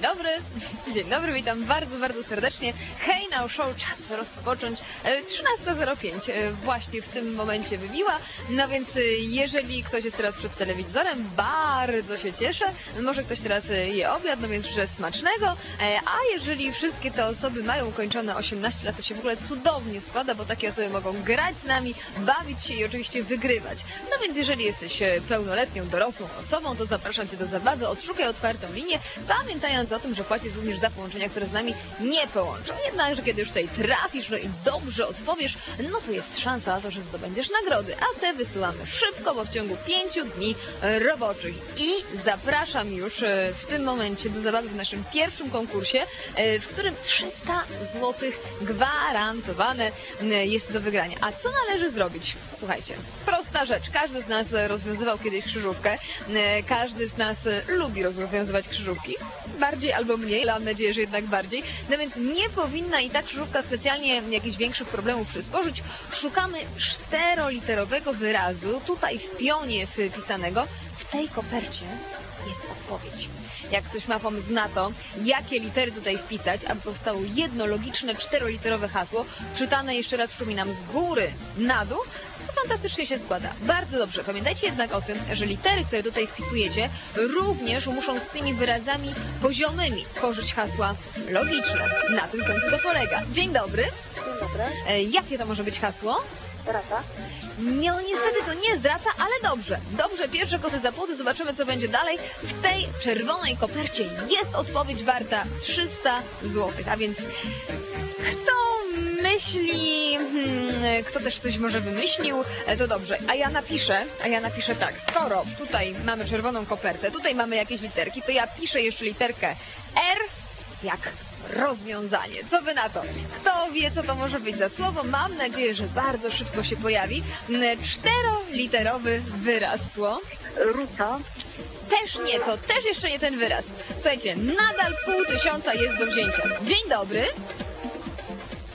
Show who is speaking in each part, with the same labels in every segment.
Speaker 1: dobry, dzień dobry, witam bardzo, bardzo serdecznie. Hej, now show, czas rozpocząć. E, 13.05 e, właśnie w tym momencie wybiła, no więc e, jeżeli ktoś jest teraz przed telewizorem, bardzo się cieszę. Może ktoś teraz e, je obiad, no więc życzę smacznego. E, A jeżeli wszystkie te osoby mają ukończone 18 lat, to się w ogóle cudownie składa, bo takie osoby mogą grać z nami, bawić się i oczywiście wygrywać. No więc jeżeli jesteś e, pełnoletnią, dorosłą osobą, to zapraszam Cię do zabawy, odszukaj otwartą linię, pamiętając o tym, że płacisz również za połączenia, które z nami nie połączą. Jednakże kiedy już tutaj trafisz, no i dobrze odpowiesz, no to jest szansa na to, że zdobędziesz nagrody, a te wysyłamy szybko, bo w ciągu pięciu dni e, roboczych. I zapraszam już e, w tym momencie do zabawy w naszym pierwszym konkursie, e, w którym 300 zł gwarantowane m, jest do wygrania. A co należy zrobić? Słuchajcie, prosta rzecz. Każdy z nas e, rozwiązywał kiedyś krzyżówkę. E, Każdy z nas e, lubi rozwiązywać krzyżówki. Bardziej albo mniej, ale mam nadzieję, że jednak bardziej. No więc nie powinna i ta krzyżówka specjalnie jakichś większych problemów przysporzyć. Szukamy czteroliterowego wyrazu, tutaj w pionie wpisanego. W tej kopercie jest odpowiedź. Jak ktoś ma pomysł na to, jakie litery tutaj wpisać, aby powstało jedno logiczne czteroliterowe hasło, czytane jeszcze raz przypominam z góry na dół, to fantastycznie się składa. Bardzo dobrze. Pamiętajcie jednak o tym, że litery, które tutaj wpisujecie, również muszą z tymi wyrazami poziomymi tworzyć hasła logiczne. Na tym w końcu to polega. Dzień dobry.
Speaker 2: Dzień dobry.
Speaker 1: E, jakie to może być hasło?
Speaker 2: Rata.
Speaker 1: No niestety to nie jest rata, ale dobrze. Dobrze, pierwsze koty za płoty, zobaczymy co będzie dalej. W tej czerwonej kopercie jest odpowiedź warta 300 zł, a więc myśli, hmm, kto też coś może wymyślił, e, to dobrze. A ja napiszę, a ja napiszę tak, skoro tutaj mamy czerwoną kopertę, tutaj mamy jakieś literki, to ja piszę jeszcze literkę R jak rozwiązanie. Co wy na to? Kto wie, co to może być za słowo? Mam nadzieję, że bardzo szybko się pojawi. Mm, Czteroliterowy wyraz. Sło?
Speaker 2: Ruta.
Speaker 1: Też nie, to też jeszcze nie ten wyraz. Słuchajcie, nadal pół tysiąca jest do wzięcia. Dzień dobry.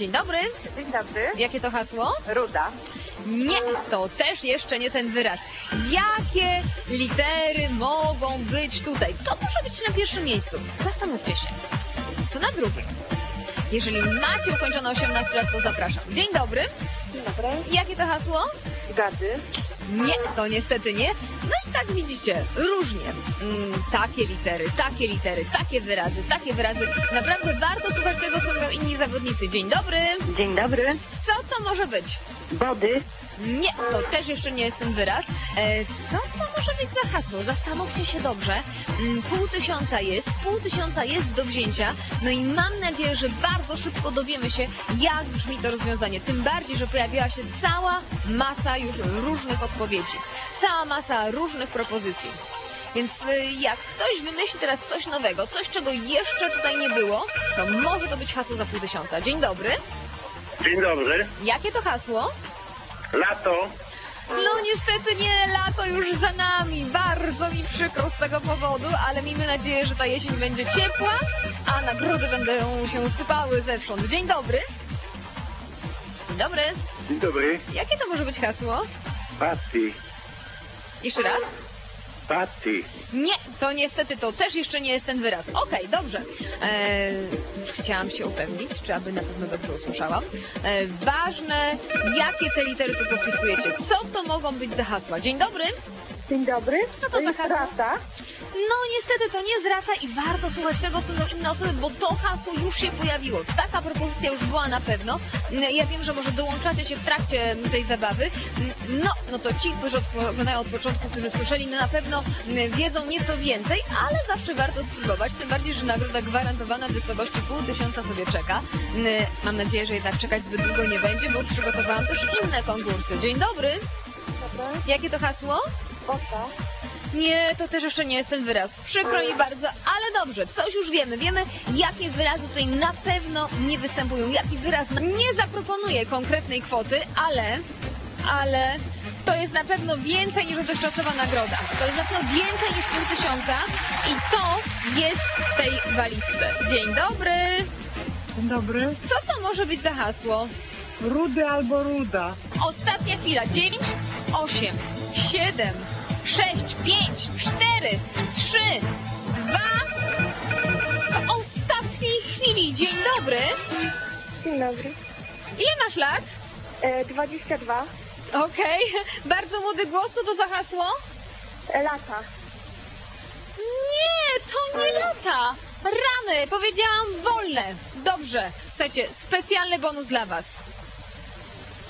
Speaker 1: Dzień dobry.
Speaker 2: Dzień dobry.
Speaker 1: Jakie to hasło?
Speaker 2: Ruda.
Speaker 1: Nie, to też jeszcze nie ten wyraz. Jakie litery mogą być tutaj? Co może być na pierwszym miejscu? Zastanówcie się. Co na drugim? Jeżeli macie ukończone 18 lat, to zapraszam. Dzień dobry.
Speaker 2: Dzień dobry.
Speaker 1: Jakie to hasło?
Speaker 2: Gady.
Speaker 1: Nie, to niestety nie. No i tak widzicie, różnie. Mm, takie litery, takie litery, takie wyrazy, takie wyrazy. Naprawdę warto słuchać tego, co mówią inni zawodnicy. Dzień dobry.
Speaker 2: Dzień dobry.
Speaker 1: Co to może być?
Speaker 2: Body.
Speaker 1: Nie, to też jeszcze nie jest ten wyraz. E, co to może być za hasło? Zastanówcie się dobrze. Mm, Pół tysiąca jest, pół tysiąca jest do wzięcia. No i mam nadzieję, że bardzo szybko dowiemy się, jak brzmi to rozwiązanie. Tym bardziej, że pojawiła się cała masa już różnych odpowiedzi. Cała masa różnych propozycji. Więc y, jak ktoś wymyśli teraz coś nowego, coś czego jeszcze tutaj nie było, to może to być hasło za pół tysiąca. Dzień dobry.
Speaker 3: Dzień dobry.
Speaker 1: Jakie to hasło?
Speaker 3: Lato.
Speaker 1: No niestety nie, lato już za nami. Bardzo mi przykro z tego powodu, ale miejmy nadzieję, że ta jesień będzie ciepła, a nagrody będą się sypały zewsząd. Dzień dobry. Dzień dobry.
Speaker 3: Dzień dobry.
Speaker 1: Jakie to może być hasło?
Speaker 3: Patty.
Speaker 1: Jeszcze raz? Nie, to niestety to też jeszcze nie jest ten wyraz. Okej, dobrze. Eee, chciałam się upewnić, czy aby na pewno dobrze usłyszałam. Eee, ważne, jakie te litery tu popisujecie. Co to mogą być za hasła? Dzień dobry.
Speaker 2: Dzień dobry.
Speaker 1: Co to za
Speaker 2: jest
Speaker 1: hasło?
Speaker 2: Rata.
Speaker 1: No niestety to nie zrata i warto słuchać tego, co mówią inne osoby, bo to hasło już się pojawiło. Taka propozycja już była na pewno. Mm, Ja wiem, że może dołączacie się w trakcie tej zabawy. Mm, No, no to ci, którzy oglądają od początku, którzy słyszeli, no na pewno mm, wiedzą nieco więcej, ale zawsze warto spróbować, tym bardziej, że nagroda gwarantowana w wysokości pół tysiąca sobie czeka. Mm, Mam nadzieję, że jednak czekać zbyt długo nie będzie, bo przygotowałam też inne konkursy. Dzień dobry.
Speaker 2: Dobry.
Speaker 1: Jakie to hasło?
Speaker 2: Bota.
Speaker 1: Nie, to też jeszcze nie jest ten wyraz. Przykro mi bardzo, ale dobrze, coś już wiemy. Wiemy, jakie wyrazy tutaj na pewno nie występują. Jaki wyraz nie zaproponuje konkretnej kwoty, ale, ale to jest na pewno więcej niż dotychczasowa nagroda. To jest na pewno więcej niż pół tysiąca i to jest w tej walizce. Dzień dobry.
Speaker 4: Dzień dobry.
Speaker 1: Co to może być za hasło?
Speaker 4: Rudy albo ruda.
Speaker 1: Ostatnia chwila. 9, 8, 7, 6, 5, 4, 3, 2. Emilii, dzień dobry.
Speaker 2: Dzień dobry.
Speaker 1: Ile masz lat?
Speaker 2: E, 22.
Speaker 1: Okej, bardzo młody głos, co to za hasło?
Speaker 2: Lata.
Speaker 1: Nie, to nie lata. Rany, powiedziałam wolne. Dobrze, słuchajcie, specjalny bonus dla was.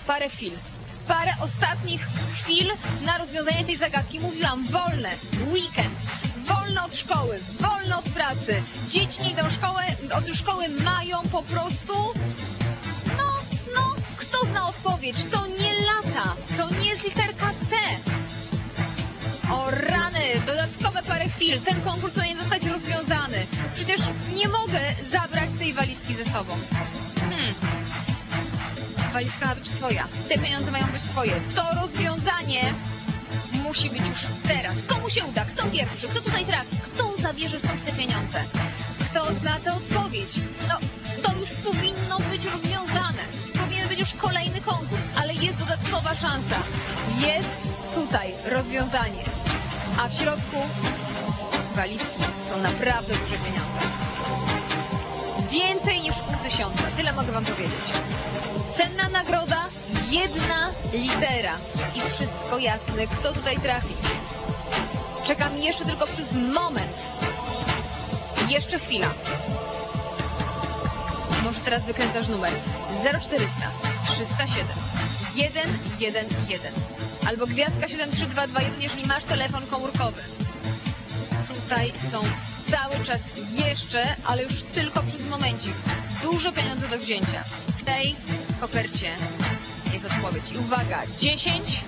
Speaker 1: Parę chwil. Parę ostatnich chwil na rozwiązanie tej zagadki. Mówiłam, wolne, weekend, wolne od szkoły, wolne od pracy. Dzieci nie idą w szkołę, od szkoły mają po prostu... Zna odpowiedź? To nie lata, to nie jest literka T. O rany, dodatkowe parę chwil. Ten konkurs powinien zostać rozwiązany. Przecież nie mogę zabrać tej walizki ze sobą. Hmm. Walizka ma być twoja. Te pieniądze mają być twoje. To rozwiązanie musi być już teraz. Komu się uda? Kto pierwszy? Kto tutaj trafi? Kto zabierze stąd te pieniądze? Kto zna tę odpowiedź? No, już powinno być rozwiązane. Powinien być już kolejny konkurs, ale jest dodatkowa szansa. Jest tutaj rozwiązanie. A w środku walizki są naprawdę duże pieniądze. Więcej niż pół tysiąca. Tyle mogę wam powiedzieć. Cenna nagroda, jedna litera. I wszystko jasne, kto tutaj trafi. Czekam jeszcze tylko przez moment. Jeszcze chwila. Może teraz wykręcasz numer 0400 307 111 albo gwiazdka 7322, jeżeli masz telefon komórkowy. Tutaj są cały czas jeszcze, ale już tylko przez momencik. Duże pieniądze do wzięcia. W tej kopercie jest odpowiedź. I uwaga, 10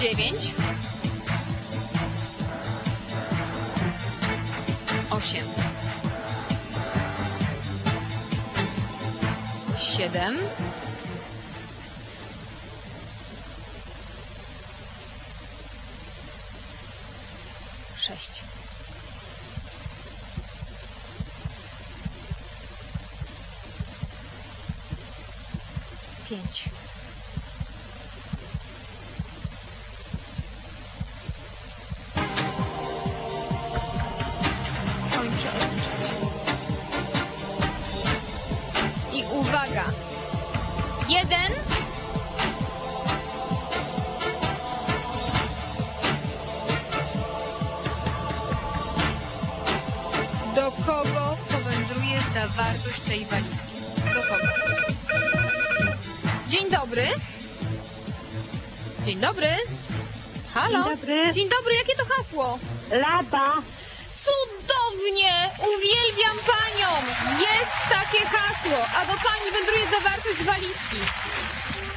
Speaker 1: 9 8 7 6 5 uwaga. Jeden. Do kogo powędruje zawartość tej walizki? Do kogo? Dzień dobry. Dzień dobry. Halo.
Speaker 4: Dzień dobry.
Speaker 1: Dzień dobry, jakie to hasło?
Speaker 4: Lata.
Speaker 1: Cudownie! Uwielbiam panią! Jest takie hasło, a do pani wędruje zawartość walizki.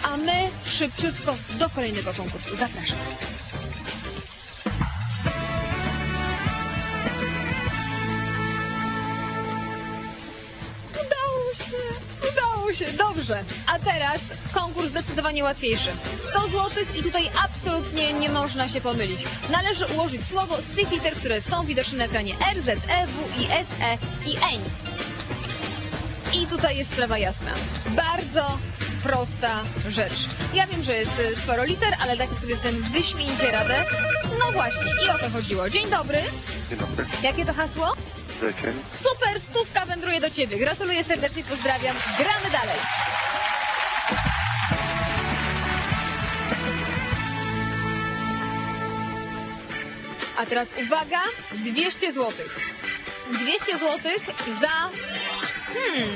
Speaker 1: A my szybciutko do kolejnego konkursu. Zapraszam. Dobrze. A teraz konkurs zdecydowanie łatwiejszy. 100 zł i tutaj absolutnie nie można się pomylić. Należy ułożyć słowo z tych liter, które są widoczne na ekranie R, Z, E, W, I, S, E i N. I tutaj jest sprawa jasna. Bardzo prosta rzecz. Ja wiem, że jest y, sporo liter, ale dajcie sobie z tym wyśmienicie radę. No właśnie, i o to chodziło. Dzień dobry.
Speaker 3: Dzień dobry.
Speaker 1: Jakie to hasło? Super stówka wędruje do ciebie. Gratuluję serdecznie, pozdrawiam. Gramy dalej. A teraz uwaga, 200 zł. 200 zł za... Hmm,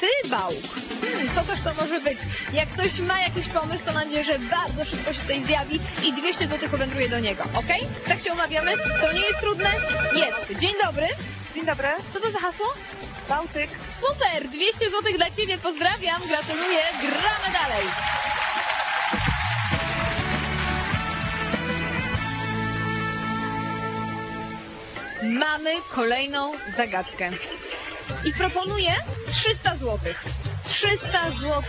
Speaker 1: tybałk. Hmm, co też to może być? Jak ktoś ma jakiś pomysł, to mam nadzieję, że bardzo szybko się tutaj zjawi i 200 zł powędruje do niego, ok? Tak się umawiamy? To nie jest trudne? Jest. Dzień dobry.
Speaker 2: Dzień dobry.
Speaker 1: Co to za hasło?
Speaker 2: Bałtyk.
Speaker 1: Super! 200 zł dla Ciebie, pozdrawiam, gratuluję, gramy dalej! Mamy kolejną zagadkę. I proponuję 300 zł. 300 zł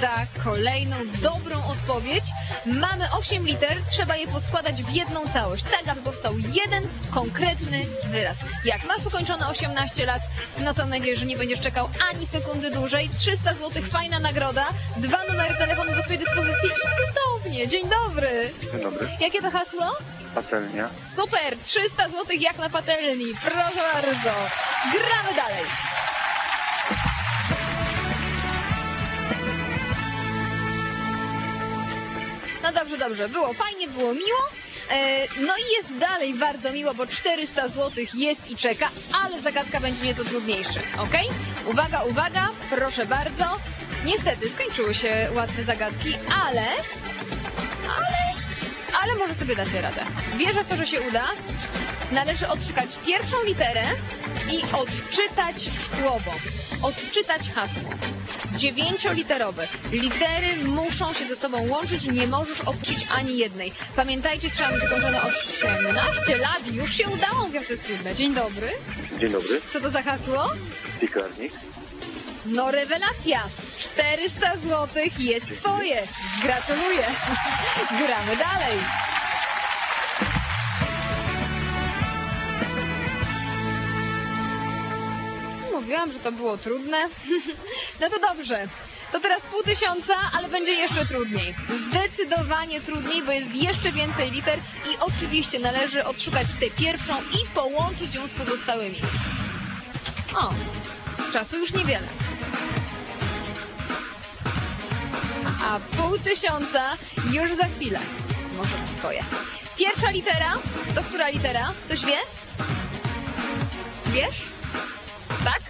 Speaker 1: za kolejną dobrą odpowiedź. Mamy 8 liter, trzeba je poskładać w jedną całość, tak aby powstał jeden konkretny wyraz. Jak masz ukończone 18 lat, no to mam nadzieję, że nie będziesz czekał ani sekundy dłużej. 300 zł, fajna nagroda, dwa numery telefonu do Twojej dyspozycji i cudownie. Dzień dobry.
Speaker 3: Dzień dobry.
Speaker 1: Jakie to hasło?
Speaker 3: Patelnia.
Speaker 1: Super, 300 zł jak na patelni. Proszę bardzo. Gramy dalej. No dobrze, dobrze. Było fajnie, było miło. E, No i jest dalej bardzo miło, bo 400 zł jest i czeka, ale zagadka będzie nieco trudniejsza, ok? Uwaga, uwaga, proszę bardzo. Niestety skończyły się łatwe zagadki, ale ale może sobie dacie radę. Wierzę w to, że się uda. Należy odszukać pierwszą literę i odczytać słowo. Odczytać hasło. Dziewięcioliterowe. Litery muszą się ze sobą łączyć, nie możesz opuścić ani jednej. Pamiętajcie, trzeba mieć ukończone 18 lat. Już się udało, wiem, że jest trudne. Dzień dobry.
Speaker 3: Dzień dobry.
Speaker 1: Co to za hasło?
Speaker 3: Piekarnik.
Speaker 1: No rewelacja! 400 zł jest twoje! Gratuluję! Gramy dalej! Mówiłam, że to było trudne. No to dobrze. To teraz pół tysiąca, ale będzie jeszcze trudniej. Zdecydowanie trudniej, bo jest jeszcze więcej liter i oczywiście należy odszukać tę pierwszą i połączyć ją z pozostałymi. O, czasu już niewiele. A pół tysiąca już za chwilę. Może być twoje. Pierwsza litera, to która litera? Ktoś wie? Wiesz? Tak?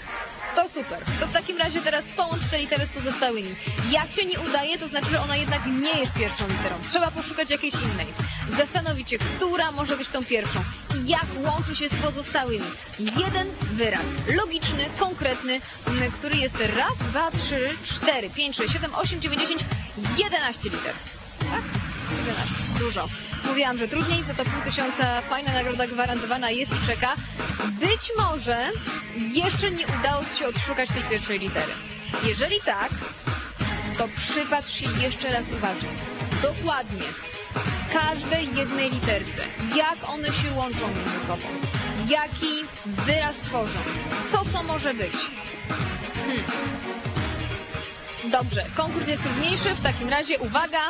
Speaker 1: To super. To w takim razie teraz połącz te litery z pozostałymi. Jak się nie udaje, to znaczy, że ona jednak nie jest pierwszą literą. Trzeba poszukać jakiejś innej. Zastanowić się, która może być tą pierwszą i jak łączy się z pozostałymi. Jeden wyraz. Logiczny, konkretny, m, który jest raz, dwa, trzy, cztery, pięć, sześć, siedem, osiem, dziewięć, dziesięć, jedenaście liter. Tak? 11. Dużo. Mówiłam, że trudniej, za to pół tysiąca fajna nagroda gwarantowana jest i czeka. Być może jeszcze nie udało Ci się odszukać tej pierwszej litery. Jeżeli tak, to przypatrz się jeszcze raz uważnie. Dokładnie. Każdej jednej literce. Jak one się łączą między sobą. Jaki wyraz tworzą. Co to może być. Dobrze, konkurs jest trudniejszy, w takim razie uwaga,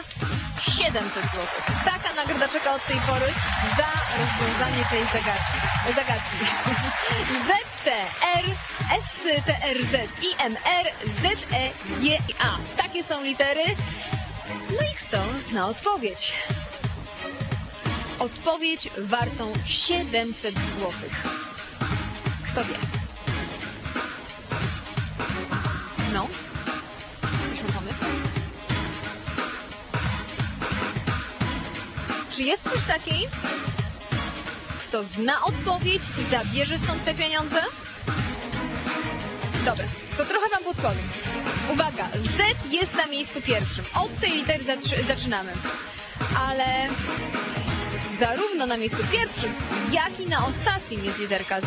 Speaker 1: 700 zł. Taka nagroda czeka od tej pory za rozwiązanie tej zagadki. zagadki. ZTR, STRZ, IMR, ZEGA. Takie są litery. No i kto zna odpowiedź? Odpowiedź wartą 700 zł. Kto wie? No? Czy jest ktoś taki, kto zna odpowiedź i zabierze stąd te pieniądze? Dobra, to trochę wam podpowiem. Uwaga, Z jest na miejscu pierwszym. Od tej litery zaczynamy. Ale zarówno na miejscu pierwszym, jak i na ostatnim jest literka Z.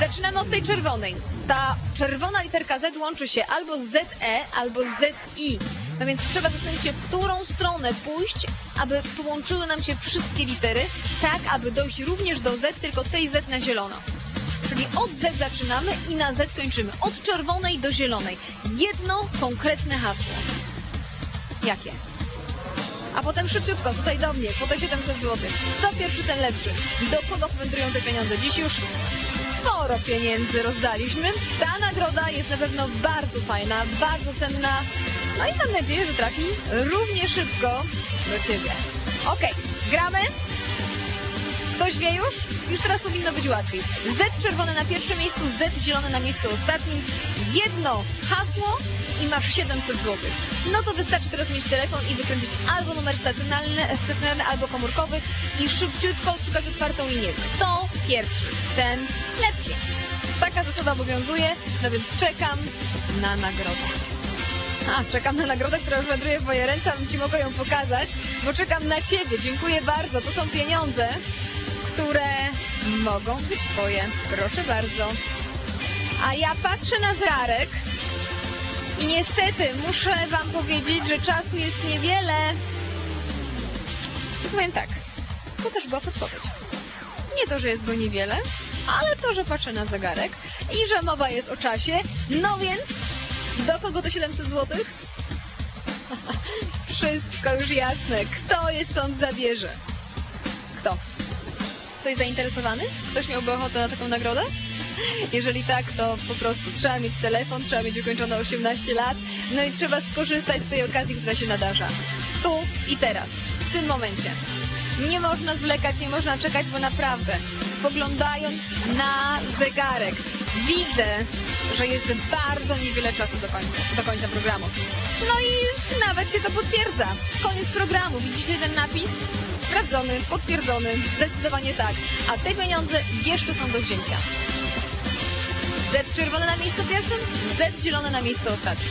Speaker 1: Zaczynamy od tej czerwonej. Ta czerwona literka Z łączy się albo z ZE, albo z ZI. No więc trzeba zastanowić się, w którą stronę pójść, aby połączyły nam się wszystkie litery, tak aby dojść również do Z, tylko tej Z na zielono. Czyli od Z zaczynamy i na Z kończymy. Od czerwonej do zielonej. Jedno konkretne hasło. Jakie? A potem szybciutko, tutaj do mnie, po te 700 zł. Kto pierwszy, ten lepszy. Do kogo wędrują te pieniądze? Dziś już sporo pieniędzy rozdaliśmy. Ta nagroda jest na pewno bardzo fajna, bardzo cenna. No i mam nadzieję, że trafi równie szybko do Ciebie. Okej, gramy? Ktoś wie już? Już teraz powinno być łatwiej. Z czerwone na pierwszym miejscu, Z zielone na miejscu ostatnim. Jedno hasło i masz 700 zł. No to wystarczy teraz mieć telefon i wykręcić albo numer stacjonarny, stacjonarny albo komórkowy i szybciutko odszukać otwartą linię. Kto pierwszy, ten lepszy. Taka zasada obowiązuje, no więc czekam na nagrodę. A, czekam na nagrodę, która już wędruje w moje ręce, abym Ci mogła ją pokazać, bo czekam na Ciebie. Dziękuję bardzo. To są pieniądze, które mogą być Twoje. Proszę bardzo. A ja patrzę na zegarek i niestety muszę Wam powiedzieć, że czasu jest niewiele. I powiem tak, to też była podpowiedź. Nie to, że jest go niewiele, ale to, że patrzę na zegarek i że mowa jest o czasie. No więc, do kogo to 700 zł? Wszystko już jasne. Kto je stąd zabierze? Kto? Ktoś zainteresowany? Ktoś miałby ochotę na taką nagrodę? Jeżeli tak, to po prostu trzeba mieć telefon, trzeba mieć ukończone 18 lat, no i trzeba skorzystać z tej okazji, która się nadarza. Tu i teraz, w tym momencie. Nie można zwlekać, nie można czekać, bo naprawdę, spoglądając na zegarek, widzę, że jest bardzo niewiele czasu do końca, do końca programu. No i nawet się to potwierdza. Koniec programu. Widzicie ten napis? Sprawdzony, potwierdzony, zdecydowanie tak. A te pieniądze jeszcze są do wzięcia. Z czerwone na miejscu pierwszym, Z zielone na miejscu ostatnim.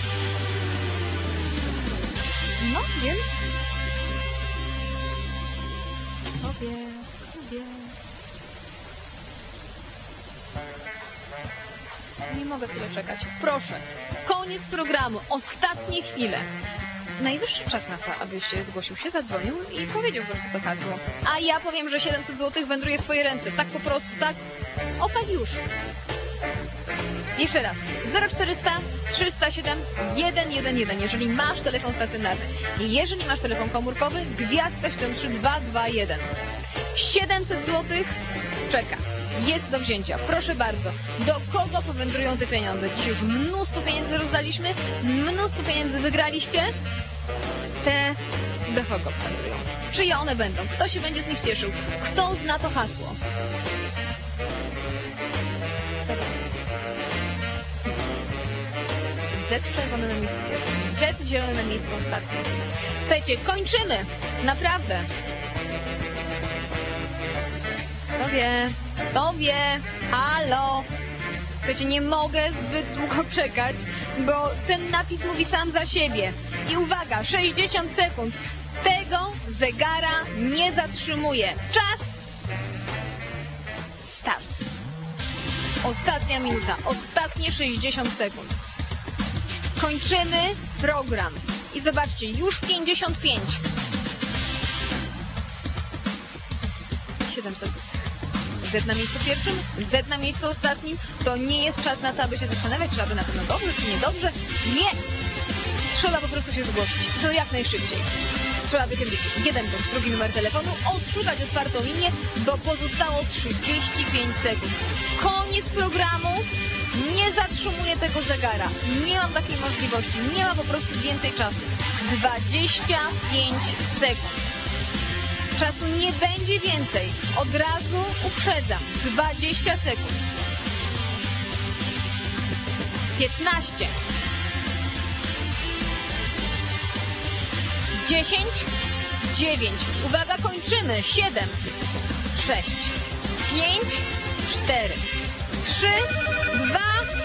Speaker 1: No, więc... Sobie, sobie... Nie mogę tyle czekać. Proszę, koniec programu, ostatnie chwile. Najwyższy czas na to, abyś zgłosił się, zadzwonił i powiedział po prostu to hasło. A ja powiem, że 700 zł wędruje w twoje ręce. Tak po prostu, tak? O tak już. Jeszcze raz. 0400 307 111. Jeżeli masz telefon stacjonarny. Jeżeli masz telefon komórkowy, gwiazdka 73221. 700 zł czeka. Jest do wzięcia. Proszę bardzo. Do kogo powędrują te pieniądze? Dziś już mnóstwo pieniędzy rozdaliśmy, mnóstwo pieniędzy wygraliście. Te do kogo powędrują? Czyje one będą? Kto się będzie z nich cieszył? Kto zna to hasło? Z czerwone na miejscu. Z zielone na miejscu ostatnim. Słuchajcie, kończymy. Naprawdę. Kto wie? Halo? Słuchajcie, nie mogę zbyt długo czekać, bo ten napis mówi sam za siebie. I uwaga, 60 sekund. Tego zegara nie zatrzymuje. Czas. Start. Ostatnia minuta, ostatnie 60 sekund. Kończymy program. I zobaczcie, już 55. 700 zł. Z na miejscu pierwszym, Z na miejscu ostatnim. To nie jest czas na to, aby się zastanawiać, czy aby na pewno dobrze, czy niedobrze. Nie! Trzeba po prostu się zgłosić. I to jak najszybciej. Trzeba wychylić jeden bądź drugi numer telefonu, odszukać otwartą linię, bo pozostało 35 sekund. Koniec programu. Nie zatrzymuję tego zegara. Nie mam takiej możliwości. Nie ma po prostu więcej czasu. 25 sekund. Czasu nie będzie więcej. Od razu uprzedzam. 20 sekund. 15. 10. 9. Uwaga, kończymy. 7. 6. 5. 4. 3.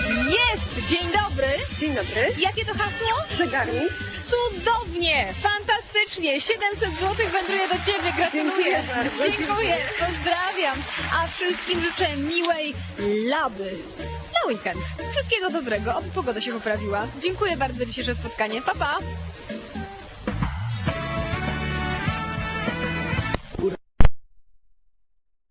Speaker 1: 2. Jest! Dzień dobry.
Speaker 2: Dzień dobry.
Speaker 1: Jakie to hasło?
Speaker 2: Zegarnik.
Speaker 1: Cudownie! Fantastycznie! 700 zł wędruje do Ciebie. Gratuluję.
Speaker 2: Dziękuję bardzo.
Speaker 1: Dziękuję. Pozdrawiam. A wszystkim życzę miłej laby na weekend. Wszystkiego dobrego, oby pogoda się poprawiła. Dziękuję bardzo za dzisiejsze spotkanie. Pa, pa!